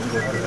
온 거예요.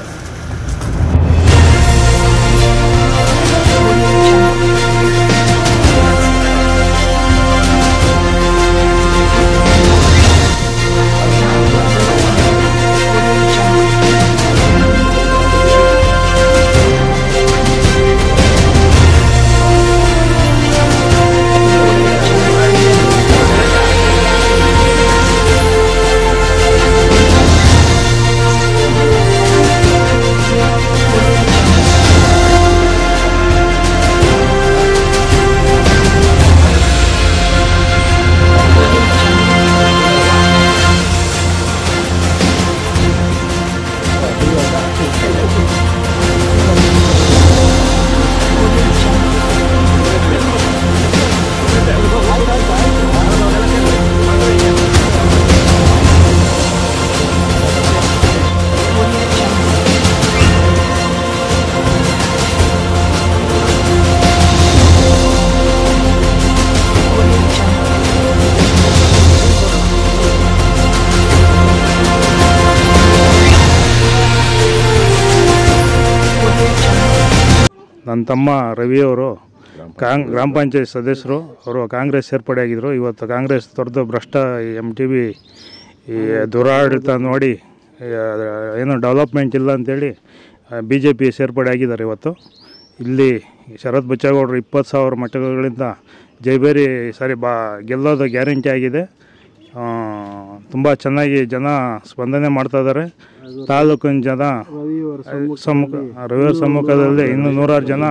ನನ್ನ ತಮ್ಮ ರವಿಯವರು ಕಾಂಗ್ ಗ್ರಾಮ ಪಂಚಾಯತ್ ಸದಸ್ಯರು ಅವರು ಕಾಂಗ್ರೆಸ್ ಸೇರ್ಪಡೆಯಾಗಿದ್ದರು ಇವತ್ತು ಕಾಂಗ್ರೆಸ್ ತೊರೆದು ಭ್ರಷ್ಟ ಎಂ ಟಿ ಬಿ ಈ ದುರಾಡಳಿತ ನೋಡಿ ಏನು ಡೆವಲಪ್ಮೆಂಟ್ ಇಲ್ಲ ಅಂತೇಳಿ ಬಿ ಜೆ ಪಿ ಸೇರ್ಪಡೆ ಆಗಿದ್ದಾರೆ ಇವತ್ತು. ಇಲ್ಲಿ ಶರತ್ ಬಚ್ಚೇಗೌಡರು ಇಪ್ಪತ್ತು ಸಾವಿರ ಮಟ್ಟಗಳಿಂದ ಜೈಬೇರಿ ಸಾರಿ ಬಾ ಗೆಲ್ಲೋದು ಗ್ಯಾರಂಟಿ ಆಗಿದೆ. ತುಂಬ ಚೆನ್ನಾಗಿ ಜನ ಸ್ಪಂದನೆ ಮಾಡ್ತಾ ಇದ್ದಾರೆ. ತಾಲೂಕಿನ ಜನ ಸಮ್ಮುಖ ರವಿಯವರ ಸಮ್ಮುಖದಲ್ಲಿ ಇನ್ನೂ ನೂರಾರು ಜನ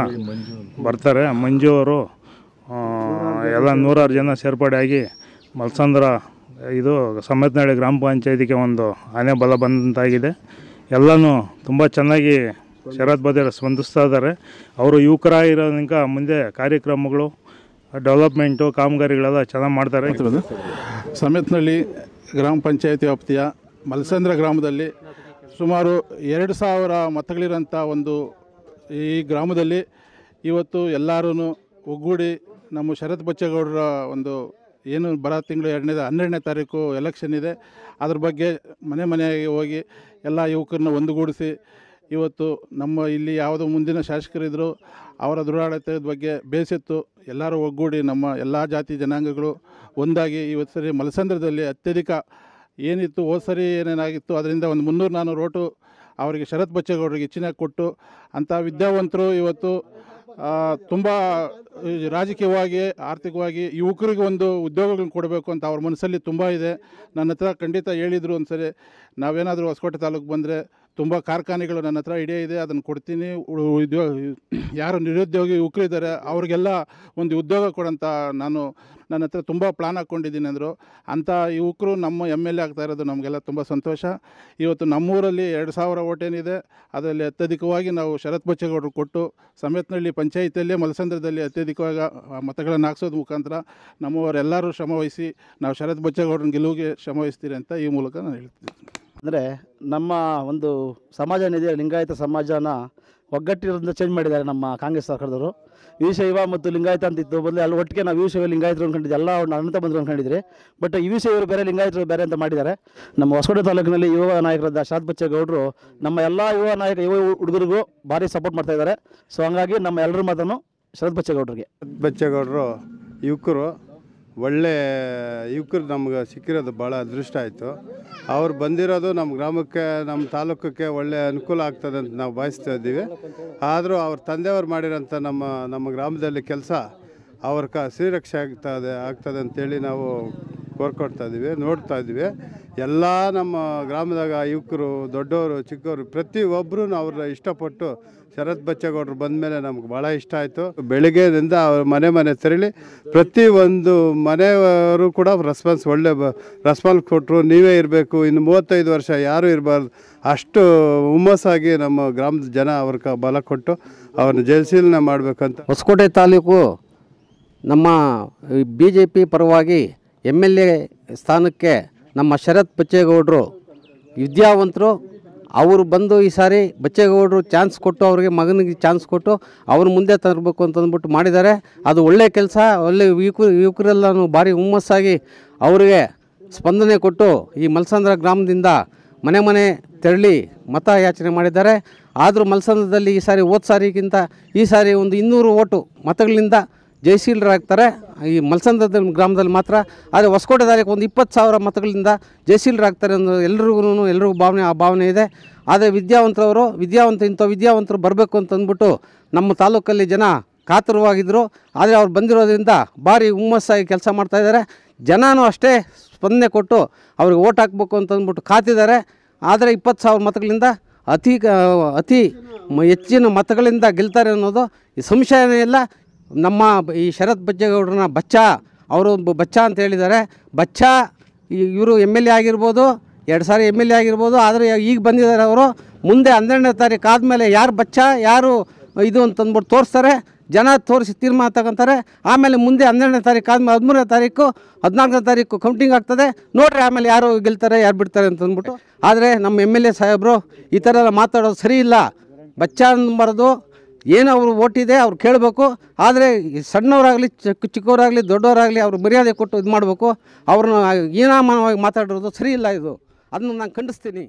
ಬರ್ತಾರೆ. ಮಂಜು ಅವರು ಎಲ್ಲ ನೂರಾರು ಜನ ಸೇರ್ಪಡೆಯಾಗಿ ಮಲ್ಸಂದ್ರ ಇದು ಸಮೇತನಹಳ್ಳಿ ಗ್ರಾಮ ಪಂಚಾಯತಿಗೆ ಒಂದು ಆನೆ ಬಲ ಬಂದಂತಾಗಿದೆ. ಎಲ್ಲನೂ ತುಂಬ ಚೆನ್ನಾಗಿ ಶರತ್ ಬದಿರ ಸ್ಪಂದಿಸ್ತಾ ಇದ್ದಾರೆ. ಅವರು ಯುವಕರಾಗಿರೋದ್ರಿಂದ ಮುಂದೆ ಕಾರ್ಯಕ್ರಮಗಳು ಡೆವಲಪ್ಮೆಂಟು ಕಾಮಗಾರಿಗಳೆಲ್ಲ ಚೆನ್ನಾಗಿ ಮಾಡ್ತಾರೆ. ಸಮೇತನಹಳ್ಳಿ ಗ್ರಾಮ ಪಂಚಾಯತಿ ವ್ಯಾಪ್ತಿಯ ಮಲಸಂದ್ರ ಗ್ರಾಮದಲ್ಲಿ ಸುಮಾರು ಎರಡು ಸಾವಿರ ಮತಗಳಿರೋಂಥ ಒಂದು ಈ ಗ್ರಾಮದಲ್ಲಿ ಇವತ್ತು ಎಲ್ಲರೂ ಒಗ್ಗೂಡಿ ನಮ್ಮ ಶರತ್ ಬಚ್ಚೇಗೌಡರ ಒಂದು ಏನು ಬರ ತಿಂಗಳು ಎರಡನೇ ಹನ್ನೆರಡನೇ ತಾರೀಕು ಎಲೆಕ್ಷನ್ ಇದೆ. ಅದ್ರ ಬಗ್ಗೆ ಮನೆ ಮನೆಗೆ ಹೋಗಿ ಎಲ್ಲ ಯುವಕರನ್ನ ಒಂದುಗೂಡಿಸಿ ಇವತ್ತು ನಮ್ಮ ಇಲ್ಲಿ ಯಾವುದೋ ಮುಂದಿನ ಶಾಸಕರಿದ್ದರು ಅವರ ದುರಾಡಳಿತದ ಬಗ್ಗೆ ಬೇಸತ್ತು. ಎಲ್ಲರೂ ಒಗ್ಗೂಡಿ ನಮ್ಮ ಎಲ್ಲ ಜಾತಿ ಜನಾಂಗಗಳು ಒಂದಾಗಿ ಇವತ್ತು ಸರಿ ಮಲಸಂದ್ರದಲ್ಲಿ ಅತ್ಯಧಿಕ ಏನಿತ್ತು, ಹೋದ ಸರಿ ಏನೇನಾಗಿತ್ತು, ಅದರಿಂದ ಒಂದು ಮುನ್ನೂರು ನಾನ್ನೂರು ಓಟು ಅವರಿಗೆ ಶರತ್ ಬಚ್ಚೇಗೌಡರಿಗೆ ಹೆಚ್ಚಿನ ಕೊಟ್ಟು ಅಂಥ ವಿದ್ಯಾವಂತರು ಇವತ್ತು ತುಂಬ ರಾಜಕೀಯವಾಗಿ, ಆರ್ಥಿಕವಾಗಿ ಯುವಕರಿಗೆ ಒಂದು ಉದ್ಯೋಗಗಳನ್ನ ಕೊಡಬೇಕು ಅಂತ ಅವ್ರ ಮನಸ್ಸಲ್ಲಿ ತುಂಬ ಇದೆ. ನನ್ನ ಹತ್ರ ಖಂಡಿತ ಹೇಳಿದರು ಒಂದ್ಸರಿ, ನಾವೇನಾದರೂ ಹೊಸಕೋಟೆ ತಾಲೂಕು ಬಂದರೆ ತುಂಬ ಕಾರ್ಖಾನೆಗಳು ನನ್ನ ಹತ್ರ ಇಡೇ ಇದೆ, ಅದನ್ನು ಕೊಡ್ತೀನಿ. ಉದ್ಯೋಗ ಯಾರು ನಿರುದ್ಯೋಗಿ ಯುವಕರಿದ್ದಾರೆ ಅವ್ರಿಗೆಲ್ಲ ಒಂದು ಉದ್ಯೋಗ ಕೊಡೋಂಥ ನಾನು ನನ್ನ ಹತ್ರ ತುಂಬ ಪ್ಲಾನ್ ಹಾಕ್ಕೊಂಡಿದ್ದೀನಿ ಅಂದರು. ಅಂಥ ಯುವಕರು ನಮ್ಮ ಎಂ ಎಲ್ ಎ ಆಗ್ತಾ ಇರೋದು ನಮಗೆಲ್ಲ ತುಂಬ ಸಂತೋಷ. ಇವತ್ತು ನಮ್ಮೂರಲ್ಲಿ ಎರಡು ಸಾವಿರ ಓಟೇನಿದೆ ಅದರಲ್ಲಿ ಅತ್ಯಧಿಕವಾಗಿ ನಾವು ಶರತ್ ಬಚ್ಚೇಗೌಡರು ಕೊಟ್ಟು ಸಮೇತನಹಳ್ಳಿ ಪಂಚಾಯಿತಿಯಲ್ಲೇ ಮಲಸಂದ್ರದಲ್ಲಿ ಅತ್ಯಧಿಕವಾಗಿ ಮತಗಳನ್ನು ಹಾಕ್ಸೋದ್ರ ಮುಖಾಂತರ ನಮ್ಮವರೆಲ್ಲರೂ ಶ್ರಮವಹಿಸಿ, ನಾವು ಶರತ್ ಬಚ್ಚೇಗೌಡರನ್ನ ಗೆಲುವಿಗೆ ಶ್ರಮವಹಿಸ್ತೀರಿ ಅಂತ ಈ ಮೂಲಕ ನಾನು ಹೇಳ್ತೀನಿ. ಅಂದರೆ ನಮ್ಮ ಒಂದು ಸಮಾಜ ಏನಿದೆ ಲಿಂಗಾಯತ ಸಮಾಜನ ಒಗ್ಗಟ್ಟಿರೋದ್ರಿಂದ ಚೇಂಜ್ ಮಾಡಿದ್ದಾರೆ ನಮ್ಮ ಕಾಂಗ್ರೆಸ್ ಸರ್ಕಾರದವರು. ವೀರಶೈವ ಮತ್ತು ಲಿಂಗಾಯತ ಅಂತ ಇತ್ತು ಬದಲು ಅಲ್ಲಿ ಒಟ್ಟಿಗೆ ನಾವು ವೀರಶೈವ ಲಿಂಗಾಯತರು ಅಂದ್ಕೊಂಡಿದ್ದೆ ಎಲ್ಲ ಅನಂತ ಬಂದರು ಅಂದ್ಕೊಂಡಿದ್ರಿ ಬಟ್ ಈ ಶೈವರು ಬೇರೆ, ಲಿಂಗಾಯತರು ಬೇರೆ ಅಂತ ಮಾಡಿದ್ದಾರೆ. ನಮ್ಮ ಹೊಸಕೋಟೆ ತಾಲೂಕಿನಲ್ಲಿ ಯುವ ನಾಯಕರಾದ ಶಾರದ್ ಬಚ್ಚೇಗೌಡರು ನಮ್ಮ ಎಲ್ಲ ಯುವ ನಾಯಕ, ಯುವ ಹುಡುಗರಿಗೂ ಭಾರಿ ಸಪೋರ್ಟ್ ಮಾಡ್ತಾ ಇದ್ದಾರೆ. ಸೊ ಹಂಗಾಗಿ ನಮ್ಮ ಎಲ್ಲರ ಮಾತನ್ನು ಶರತ್ ಬಚ್ಚೇಗೌಡರಿಗೆ. ಬಚ್ಚೇಗೌಡರು ಯುವಕರು ಒಳ್ಳೆ ಯುವಕರು ನಮ್ಗೆ ಸಿಕ್ಕಿರೋದು ಭಾಳ ಅದೃಷ್ಟ ಆಯಿತು. ಅವ್ರು ಬಂದಿರೋದು ನಮ್ಮ ಗ್ರಾಮಕ್ಕೆ, ನಮ್ಮ ತಾಲೂಕಕ್ಕೆ ಒಳ್ಳೆ ಅನುಕೂಲ ಆಗ್ತದೆ ಅಂತ ನಾವು ಭಾವಿಸ್ತಾ ಇದ್ದೀವಿ. ಆದರೂ ಅವ್ರ ತಂದೆಯವ್ರು ಮಾಡಿರೋಂಥ ನಮ್ಮ ನಮ್ಮ ಗ್ರಾಮದಲ್ಲಿ ಕೆಲಸ ಅವ್ರ ಕ ಶ್ರೀರಕ್ಷೆ ಆಗ್ತದೆ ಆಗ್ತದೆ ಅಂತೇಳಿ ನಾವು ಕೋರ್ಕೊಳ್ತಾ ಇದ್ದೀವಿ, ನೋಡ್ತಾ ಇದ್ದೀವಿ. ಎಲ್ಲ ನಮ್ಮ ಗ್ರಾಮದಾಗ ಯುವಕರು, ದೊಡ್ಡವರು, ಚಿಕ್ಕವರು ಪ್ರತಿಯೊಬ್ಬರು ಅವ್ರನ್ನ ಇಷ್ಟಪಟ್ಟು ಶರತ್ ಬಚ್ಚೇಗೌಡರು ಬಂದ ಮೇಲೆ ನಮ್ಗೆ ಭಾಳ ಇಷ್ಟ ಆಯಿತು. ಬೆಳಿಗ್ಗೆದಿಂದ ಅವ್ರ ಮನೆ ಮನೆ ತೆರಳಿ ಪ್ರತಿ ಒಂದು ಮನೆಯವರು ಕೂಡ ರೆಸ್ಪಾನ್ಸ್ ಒಳ್ಳೆ ಬ ರೆಸ್ಪಾನ್ಸ್ ಕೊಟ್ಟರು ನೀವೇ ಇರಬೇಕು, ಇನ್ನು ಮೂವತ್ತೈದು ವರ್ಷ ಯಾರೂ ಇರಬಾರ್ದು. ಅಷ್ಟು ಹುಮ್ಮಸ್ಸಾಗಿ ನಮ್ಮ ಗ್ರಾಮದ ಜನ ಅವ್ರ ಬಲ ಕೊಟ್ಟು ಅವ್ರನ್ನ ಜಯಶೀಲನೆ ಮಾಡಬೇಕಂತ. ಹೊಸಕೋಟೆ ತಾಲೂಕು ನಮ್ಮ ಬಿ ಜೆ ಪಿ ಪರವಾಗಿ ಎಂ ಎಲ್ ಎ ಸ್ಥಾನಕ್ಕೆ ನಮ್ಮ ಶರತ್ ಬಚ್ಚೇಗೌಡರು ವಿದ್ಯಾವಂತರು, ಅವರು ಬಂದು ಈ ಸಾರಿ ಬಚ್ಚೇಗೌಡರು ಚಾನ್ಸ್ ಕೊಟ್ಟು, ಅವರಿಗೆ ಮಗನಿಗೆ ಚಾನ್ಸ್ ಕೊಟ್ಟು ಅವ್ರ ಮುಂದೆ ತರಬೇಕು ಅಂತಂದ್ಬಿಟ್ಟು ಮಾಡಿದ್ದಾರೆ. ಅದು ಒಳ್ಳೆಯ ಕೆಲಸ, ಒಳ್ಳೆ ಯುವಕರು ಯುವಕರೆಲ್ಲ ಭಾರಿ ಹುಮ್ಮಸ್ಸಾಗಿ ಅವರಿಗೆ ಸ್ಪಂದನೆ ಕೊಟ್ಟು ಈ ಮಲ್ಸಂದ್ರ ಗ್ರಾಮದಿಂದ ಮನೆ ಮನೆ ತೆರಳಿ ಮತ ಯಾಚನೆ ಮಾಡಿದ್ದಾರೆ. ಆದರೂ ಮಲ್ಸಂದ್ರದಲ್ಲಿ ಈ ಸಾರಿ ಹೋದ ಸಾರಿಗಿಂತ ಈ ಸಾರಿ ಒಂದು ಇನ್ನೂರು ಓಟು ಮತಗಳಿಂದ ಜಯಶೀಲರಾಗ್ತಾರೆ ಈ ಮಲ್ಸಂದ್ರದ ಗ್ರಾಮದಲ್ಲಿ ಮಾತ್ರ. ಆದರೆ ಹೊಸಕೋಟೆ ತಾಲೂಕು ಒಂದು ಇಪ್ಪತ್ತು ಸಾವಿರ ಮತಗಳಿಂದ ಜಯಶೀಲರಾಗ್ತಾರೆ ಅನ್ನೋ ಎಲ್ರಿಗೂ ಎಲ್ರಿಗೂ ಭಾವನೆ, ಆ ಭಾವನೆ ಇದೆ. ಆದರೆ ವಿದ್ಯಾವಂತರವರು, ವಿದ್ಯಾವಂತ, ಇಂಥ ವಿದ್ಯಾವಂತರು ಬರಬೇಕು ಅಂತ ಅಂದ್ಬಿಟ್ಟು ನಮ್ಮ ತಾಲೂಕಲ್ಲಿ ಜನ ಕಾತುರವಾಗಿದ್ದರು ಆದರೆ ಅವ್ರು ಬಂದಿರೋದ್ರಿಂದ ಭಾರಿ ಹುಮ್ಮಸ್ಸಾಗಿ ಕೆಲಸ ಮಾಡ್ತಾಯಿದ್ದಾರೆ ಜನನೂ ಅಷ್ಟೇ ಸ್ಪಂದನೆ ಕೊಟ್ಟು ಅವ್ರಿಗೆ ಓಟ್ ಹಾಕ್ಬೇಕು ಅಂತ ಅಂದ್ಬಿಟ್ಟು ಕಾತಿದ್ದಾರೆ. ಆದರೆ ಇಪ್ಪತ್ತು ಸಾವಿರ ಮತಗಳಿಂದ ಅತಿ ಅತಿ ಹೆಚ್ಚಿನ ಮತಗಳಿಂದ ಗೆಲ್ತಾರೆ ಅನ್ನೋದು ಈ ಸಂಶಯನೇ ಇಲ್ಲ. ನಮ್ಮ ಈ ಶರತ್ ಬಜ್ಜೇಗೌಡರನ್ನ ಬಚ್ಚ, ಅವರು ಬಚ್ಚ ಅಂತ ಹೇಳಿದ್ದಾರೆ. ಬಚ್ಚ ಇವರು ಎಂ ಎಲ್ ಎ ಆಗಿರ್ಬೋದು, ಎರಡು ಸಾರಿ ಎಂ ಎಲ್ ಎ ಆಗಿರ್ಬೋದು, ಆದರೆ ಈಗ ಬಂದಿದ್ದಾರೆ ಅವರು. ಮುಂದೆ ಹನ್ನೆರಡನೇ ತಾರೀಕು ಆದಮೇಲೆ ಯಾರು ಬಚ್ಚ, ಯಾರು ಇದು ಅಂತಂದ್ಬಿಟ್ಟು ತೋರಿಸ್ತಾರೆ. ಜನ ತೋರಿಸಿ ತೀರ್ಮಾನ ತಗೊಂತಾರೆ. ಆಮೇಲೆ ಮುಂದೆ ಹನ್ನೆರಡನೇ ತಾರೀಕು ಆದಮೇಲೆ ಹದಿಮೂರನೇ ತಾರೀಕು, ಹದಿನಾಲ್ಕನೇ ತಾರೀಕು ಕೌಂಟಿಂಗ್ ಆಗ್ತದೆ. ನೋಡ್ರಿ ಆಮೇಲೆ ಯಾರು ಗೆಲ್ತಾರೆ, ಯಾರು ಬಿಡ್ತಾರೆ ಅಂತಂದ್ಬಿಟ್ಟು ಆದರೆ ನಮ್ಮ ಎಂ ಎಲ್ ಎ ಸಾಹೇಬರು ಈ ಥರ ಎಲ್ಲ ಮಾತಾಡೋದು ಸರಿ ಇಲ್ಲ. ಬಚ್ಚ ಅಂಬಾರ್ದು ಏನು ಅವರು ಓಟಿದೆ ಅವ್ರು ಕೇಳಬೇಕು, ಆದರೆ ಸಣ್ಣವರಾಗಲಿ, ಚಿಕ್ಕ ಚಿಕ್ಕವರಾಗಲಿ, ದೊಡ್ಡವರಾಗಲಿ ಅವ್ರು ಮರ್ಯಾದೆ ಕೊಟ್ಟು ಇದು ಮಾಡಬೇಕು ಅವ್ರನ್ನ ಹೀನಾಮಾನವಾಗಿ ಮಾತಾಡಿರೋದು ಸರಿ ಇಲ್ಲ ಇದು. ಅದನ್ನು ನಾನು ಖಂಡಿಸ್ತೀನಿ.